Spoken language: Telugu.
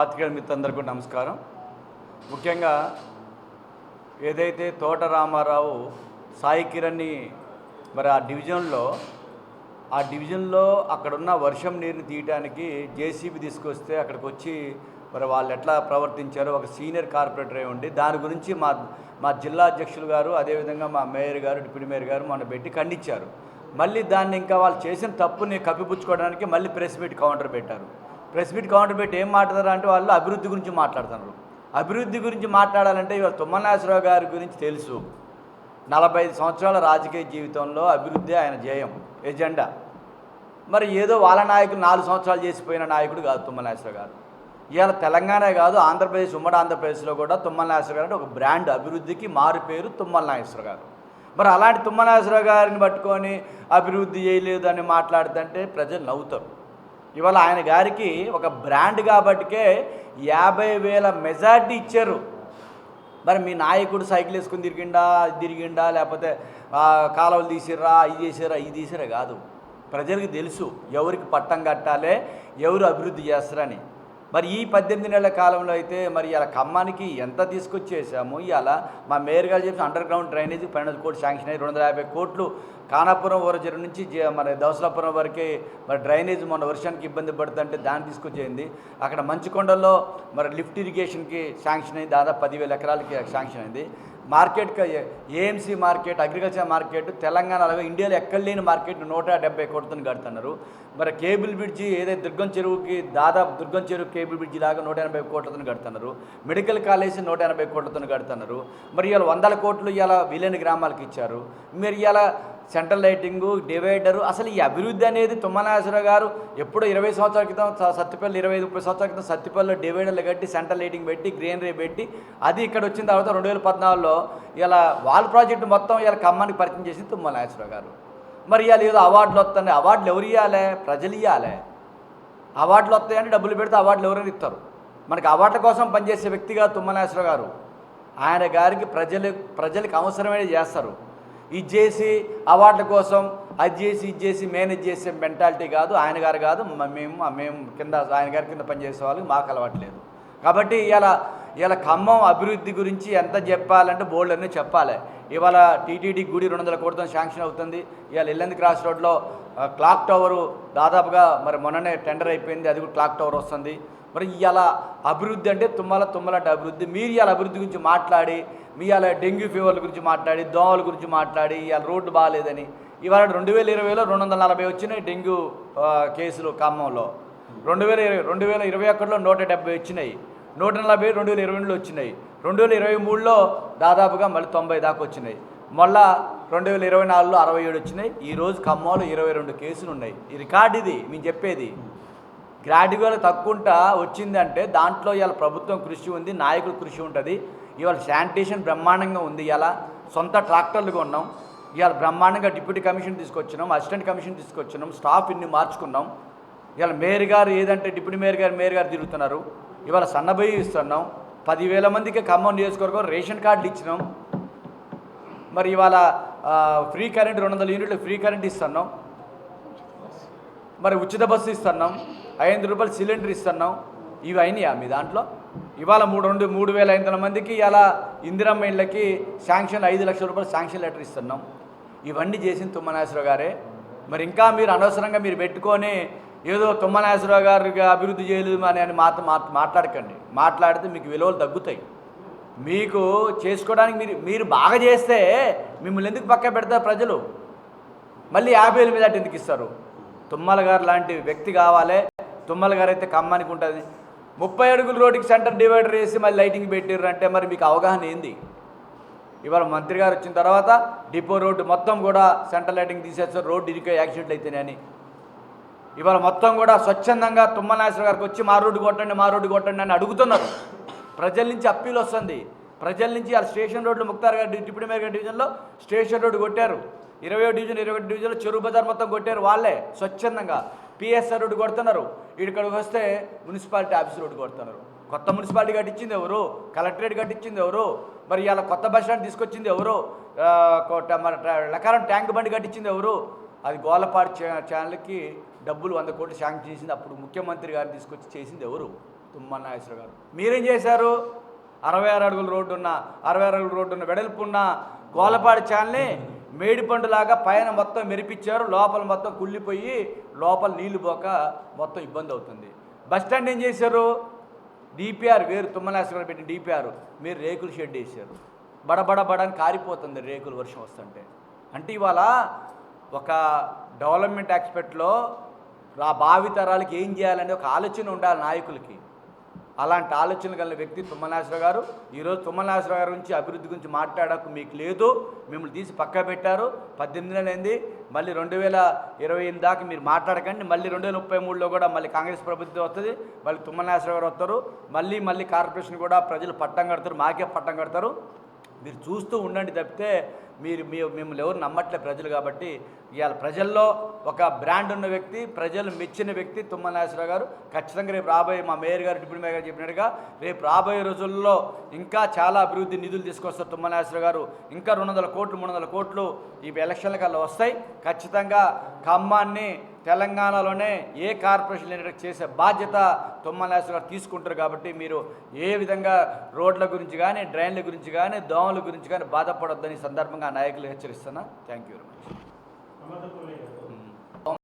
పాత్రికేయ మిత్రులందరికీ నమస్కారం. ముఖ్యంగా ఏదైతే తోట రామారావు సాయి కిరణ్ని మరి ఆ డివిజన్లో ఆ డివిజన్లో అక్కడున్న వర్షం నీరుని తీయటానికి జేసీబీ తీసుకొస్తే అక్కడికి వచ్చి మరి వాళ్ళు ఎట్లా ప్రవర్తించారో ఒక సీనియర్ కార్పొరేటర్ అయి ఉండి దాని గురించి మా మా జిల్లా అధ్యక్షులు గారు అదేవిధంగా మా మేయర్ గారు డిప్యూటీ మేయర్ గారు మొన్న పెట్టి ఖండించారు. మళ్ళీ దాన్ని ఇంకా వాళ్ళు చేసిన తప్పుని కప్పిపుచ్చుకోవడానికి మళ్ళీ ప్రెస్ మీట్ కౌంటర్ పెట్టారు. ప్రెస్ మీట్ కౌంటర్ పెట్టి ఏం మాట్లాడారు అంటే వాళ్ళు అభివృద్ధి గురించి మాట్లాడుతున్నారు. అభివృద్ధి గురించి మాట్లాడాలంటే ఇవాళ తుమ్మనాశ్వరరావు గారి గురించి తెలుసు. నలభై ఐదు సంవత్సరాల రాజకీయ జీవితంలో అభివృద్ధి ఆయన జయం ఎజెండా. మరి ఏదో వాళ్ళ నాయకులు నాలుగు సంవత్సరాలు చేసిపోయిన నాయకుడు కాదు తుమ్మనాశ్వర గారు. ఇవాళ తెలంగాణ కాదు ఆంధ్రప్రదేశ్ ఉమ్మడి ఆంధ్రప్రదేశ్లో కూడా తుమ్మల నాగేశ్వర గారు అంటే ఒక బ్రాండ్ అభివృద్ధికి మారు పేరు తుమ్మల నాగేశ్వర గారు. మరి అలాంటి తుమ్మల నాగేశ్వర గారిని పట్టుకొని అభివృద్ధి చేయలేదు అని మాట్లాడుతుంటే ప్రజలు నవ్వుతారు. ఇవాళ ఆయన గారికి ఒక బ్రాండ్ కాబట్టికే యాభై వేల మెజార్టీ ఇచ్చారు. మరి మీ నాయకుడు సైకిల్ వేసుకుని తిరిగిండా తిరిగిండా లేకపోతే కాలువలు తీసిర్రా ఇది చేసిర్రా ఇది తీసిరా కాదు. ప్రజలకు తెలుసు ఎవరికి పట్టం కట్టాలి ఎవరు అభివృద్ధి చేస్తారని. మరి ఈ పద్దెనిమిది నెలల కాలంలో అయితే మరి ఇలా ఖమ్మానికి ఎంత తీసుకొచ్చేసాము? ఇలా మా మేయర్ గారు చెప్పి అండర్ గ్రౌండ్ డ్రైనేజ్ పన్నెండు కోట్లు శాంక్షన్ అయ్యి రెండు వందల యాభై కోట్లు కానాపురం వరజరు నుంచి జే- మరి దవసలాపురం వరకే మరి డ్రైనేజ్ మొన్న వర్షానికి ఇబ్బంది పడుతుంటే దాన్ని తీసుకొచ్చేయింది అక్కడ మంచుకొండలో మరి లిఫ్ట్ ఇరిగేషన్కి శాంక్షన్ అయింది దాదాపు పదివేల ఎకరాలకి శాంక్షన్ అయింది. Market AMC market agriculture market తెలంగాణలో ఇండియాలో ఎక్కడ లేని మార్కెట్ నూట డెబ్బై కోట్లతో కడుతున్నారు. మరి కేబుల్ బ్రిడ్జి ఏదైతే దుర్గం చెరువుకి దాదాపు దుర్గం చెరువు కేబుల్ బ్రిడ్జి లాగా నూట ఎనభై కోట్లతో కడుతున్నారు. మెడికల్ కాలేజ్ నూట ఎనభై కోట్లతో కడుతున్నారు. మరి ఇవాళ వందల కోట్లు ఇవాళ విలేని గ్రామాలకు ఇచ్చారు. మరి ఇవాళ సెంట్రల్ లైటింగు డివైడరు అసలు ఈ అభివృద్ధి అనేది తుమ్మనాశ్వర గారు ఎప్పుడో ఇరవై సంవత్సరాల క్రితం సత్తిపల్లి ఇరవై ముప్పై సంవత్సరాల క్రితం సత్తిపల్లిలో డివైడర్లు కట్టి సెంట్రల్ లైటింగ్ పెట్టి గ్రీనరీ పెట్టి అది ఇక్కడ వచ్చిన తర్వాత రెండు వేల పద్నాలుగులో ఇలా వాల్ ప్రాజెక్టు మొత్తం ఇలా ఖమ్మానికి పరిచయం చేసింది తుమ్మల గారు. మరి ఇవాళ ఏదో అవార్డులు వస్తున్నాయి. అవార్డులు ఎవరు ఇవ్వాలి ప్రజలు ఇవ్వాలి అవార్డులు వస్తాయని డబ్బులు పెడితే అవార్డులు ఎవరైనా ఇస్తారు. మనకి అవార్డుల కోసం పనిచేసే వ్యక్తిగా తుమ్మనేశ్వర గారు. ఆయన గారికి ప్రజలు ప్రజలకు అవసరమైన చేస్తారు. ఇది చేసి అవార్డుల కోసం అది చేసి ఇది చేసి మేనేజ్ చేసే మెంటాలిటీ కాదు ఆయన గారు కాదు మేము మేము కింద ఆయన గారి కింద పనిచేసే వాళ్ళకి మాకు అలవాట్లేదు కాబట్టి ఇలా ఇలా ఖమ్మం అభివృద్ధి గురించి ఎంత చెప్పాలంటే బోర్డు అన్నీ చెప్పాలి. ఇవాళ టీటీడీ గుడి రెండు వందల కోట్లతో శాంక్షన్ అవుతుంది. ఇవాళ ఇల్లంది క్రాస్ రోడ్లో క్లాక్ టవరు దాదాపుగా మరి మొన్ననే టెండర్ అయిపోయింది అది కూడా క్లాక్ టవర్ వస్తుంది. మరి ఇవాళ అభివృద్ధి అంటే తుమ్మల తుమ్మలంటే అభివృద్ధి. మీరు ఇవాళ అభివృద్ధి గురించి మాట్లాడి ఇవాళ డెంగ్యూ ఫీవర్ల గురించి మాట్లాడి దోమల గురించి మాట్లాడి ఇవాళ రోడ్డు బాగాలేదని. ఇవాళ రెండు వేల ఇరవైలో రెండు వందల నలభై వచ్చినాయి డెంగ్యూ కేసులు ఖమ్మంలో. రెండు వేల ఇరవై రెండు వేల ఇరవై ఒకటిలో నూట డెబ్బై వచ్చినాయి. నూట నలభై రెండు వేల ఇరవై రెండులో వచ్చినాయి. రెండు వేల ఇరవై మూడులో దాదాపుగా మళ్ళీ తొంభై దాకా వచ్చినాయి. మళ్ళా రెండు వేల ఇరవై నాలుగులో అరవై ఏడు వచ్చినాయి. ఈ రోజు ఖమ్మంలో ఇరవై రెండు కేసులు ఉన్నాయి. ఈ రికార్డు ఇది మేము చెప్పేది. గ్రాడ్యువల్ తక్కువంట వచ్చిందంటే దాంట్లో ఇవాళ ప్రభుత్వం కృషి ఉంది నాయకుల కృషి ఉంటుంది. ఇవాళ శానిటేషన్ బ్రహ్మాండంగా ఉంది. ఇలా సొంత ట్రాక్టర్లు కొన్నాం. ఇవాళ బ్రహ్మాండంగా డిప్యూటీ కమిషన్ తీసుకొచ్చినాం అసిస్టెంట్ కమిషన్ తీసుకొచ్చినాం స్టాఫ్ ఇన్ని మార్చుకున్నాం. ఇవాళ మేయర్ గారు ఏదంటే డిప్యూటీ మేయర్ గారు మేయర్ గారు తిరుగుతున్నారు. ఇవాళ సన్నబోయి ఇస్తున్నాం. పదివేల మందికి ఖమ్మం నియోజకవర్గం రేషన్ కార్డులు ఇచ్చినాం. మరి ఇవాళ ఫ్రీ కరెంట్ రెండు వందల యూనిట్లు ఫ్రీ కరెంట్ ఇస్తున్నాం. మరి ఉచిత బస్సు ఇస్తున్నాం. ఐదు రూపాయలు సిలిండర్ ఇస్తున్నాం. ఇవి అయినాయా మీ దాంట్లో? ఇవాళ మూడు రెండు మూడు వేల ఐదు వందల మందికి ఇలా ఇందిరమ్మ ఇళ్ళకి శాంక్షన్ ఐదు లక్షల రూపాయలు శాంక్షన్ లెటర్ ఇస్తున్నాం. ఇవన్నీ చేసింది తుమ్మనాశ్వరరావు గారే. మరి ఇంకా మీరు అనవసరంగా మీరు పెట్టుకొని ఏదో తుమ్మనాశ్వరరావు గారికి అభివృద్ధి చేయలేదు అని అని మాట మాట్లాడకండి. మాట్లాడితే మీకు విలువలు తగ్గుతాయి. మీకు చేసుకోవడానికి మీరు మీరు బాగా చేస్తే మిమ్మల్ని ఎందుకు పక్క పెడతారు ప్రజలు? మళ్ళీ యాభై వేల మీద ఎందుకు ఇస్తారు? తుమ్మల గారు లాంటి వ్యక్తి కావాలి. తుమ్మల గారు అయితే కమ్మానికి ఉంటుంది. ముప్పై అడుగుల రోడ్డుకి సెంటర్ డివైడర్ వేసి మళ్ళీ లైటింగ్ పెట్టిర్రు అంటే మరి మీకు అవగాహన ఏంది? ఇవాళ మంత్రి గారు వచ్చిన తర్వాత డిపో రోడ్డు మొత్తం కూడా సెంటర్ లైటింగ్ తీసేస్తారు రోడ్డు ఇరికే యాక్సిడెంట్లు అయితేనే ఇవాళ మొత్తం కూడా స్వచ్ఛందంగా తుమ్మనాశ్వర గారికి వచ్చి మా రోడ్డు కొట్టండి మా రోడ్డు కొట్టండి అని అడుగుతున్నారు. ప్రజల నుంచి అప్పీల్ వస్తుంది. ప్రజల నుంచి ఆ స్టేషన్ రోడ్లు ముక్తార్ గారి డిప్యూటీ మేయర్ గారి డివిజన్లో స్టేషన్ రోడ్డు కొట్టారు. ఇరవై డివిజన్ ఇరవై డివిజన్లో చెరువు బజార్ మొత్తం కొట్టారు వాళ్ళే స్వచ్ఛందంగా. పిఎస్ఆర్ రోడ్డు కొడుతున్నారు. ఇక్కడికి వస్తే మున్సిపాలిటీ ఆఫీస్ రోడ్డు కొడుతున్నారు. కొత్త మున్సిపాలిటీ కట్టించింది ఎవరు? కలెక్టరేట్ కట్టించింది ఎవరు? మరి ఇలా కొత్త బస్ స్టాండ్ తీసుకొచ్చింది ఎవరు? మరి లకారం ట్యాంక్ బండి కట్టించింది ఎవరు? అది గోలపాడు ఛానల్కి డబ్బులు వంద కోట్లు శాంక్షన్ చేసింది. అప్పుడు ముఖ్యమంత్రి గారు తీసుకొచ్చి చేసింది ఎవరు? తుమ్మల నాగేశ్వర గారు. మీరేం చేశారు? అరవై ఆరు అడుగుల రోడ్డు ఉన్న అరవై ఆరు అడుగుల రోడ్డు ఉన్న వెడల్పు ఉన్న గోలపాడి ఛానల్ని మేడిపండులాగా పైన మొత్తం మెరిపించారు లోపల మొత్తం కుళ్ళిపోయి లోపల నీళ్ళు పోక మొత్తం ఇబ్బంది అవుతుంది. బస్ స్టాండ్ ఏం చేశారు? డిపిఆర్ వేరు తుమ్మలాశ్వరం పెట్టిన డిపిఆర్ మీరు రేకులు షెడ్ వేసారు బడబడ బడని కారిపోతుంది రేకులు వర్షం వస్తుంటే. అంటే ఇవాళ ఒక డెవలప్మెంట్ ఆస్పెక్ట్లో రా భావి తరాలకి ఏం చేయాలనే ఒక ఆలోచన ఉండాలి నాయకులకి. అలాంటి ఆలోచన కలిగిన వ్యక్తి తుమ్మనాశ్వర గారు. ఈరోజు తుమ్మనాశ్వర గారి గురించి అభివృద్ధి గురించి మాట్లాడకు మీకు లేదు. మిమ్మల్ని తీసి పక్క పెట్టారు. పద్దెనిమిది నెలలు మళ్ళీ రెండు వేల ఇరవై ఎనిమిది దాకా మీరు మాట్లాడకండి. మళ్ళీ రెండు వేల ముప్పై మూడులో కూడా మళ్ళీ కాంగ్రెస్ ప్రభుత్వం వస్తుంది. మళ్ళీ తుమ్మనాశ్వర గారు వస్తారు. మళ్ళీ మళ్ళీ కార్పొరేషన్ కూడా ప్రజలు పట్టం కడతారు. మాకే పట్టం కడతారు. మీరు చూస్తూ ఉండండి తప్పితే మీరు మీ మిమ్మల్ని ఎవరు నమ్మట్లే ప్రజలు కాబట్టి ఇవాళ ప్రజల్లో ఒక బ్రాండ్ ఉన్న వ్యక్తి ప్రజలు మెచ్చిన వ్యక్తి తుమ్మల నాగేశ్వరరావు గారు. ఖచ్చితంగా రేపు రాబోయే మా మేయర్ గారు డిప్యూటీ మేయర్ గారు చెప్పినట్టుగా రేపు రాబోయే రోజుల్లో ఇంకా చాలా అభివృద్ధి నిధులు తీసుకొస్తారు తుమ్మల నాగేశ్వరరావు గారు. ఇంకా రెండు వందల కోట్లు మూడు వందల కోట్లు ఈ ఎలక్షన్ల కల్లా వస్తాయి. ఖచ్చితంగా ఖమ్మాన్ని తెలంగాణలోనే ఏ కార్పొరేషన్ లేనట్టు చేసే బాధ్యత తుమ్మల గారు తీసుకుంటారు కాబట్టి మీరు ఏ విధంగా రోడ్ల గురించి కానీ డ్రైన్ల గురించి కానీ దోమల గురించి కానీ బాధపడొద్దని ఈ సందర్భంగా ನಾಯಕಲು ನಾಯಕರು ಥ್ಯಾಂಕ್ ಯು ವೆರಿ ಮಚ್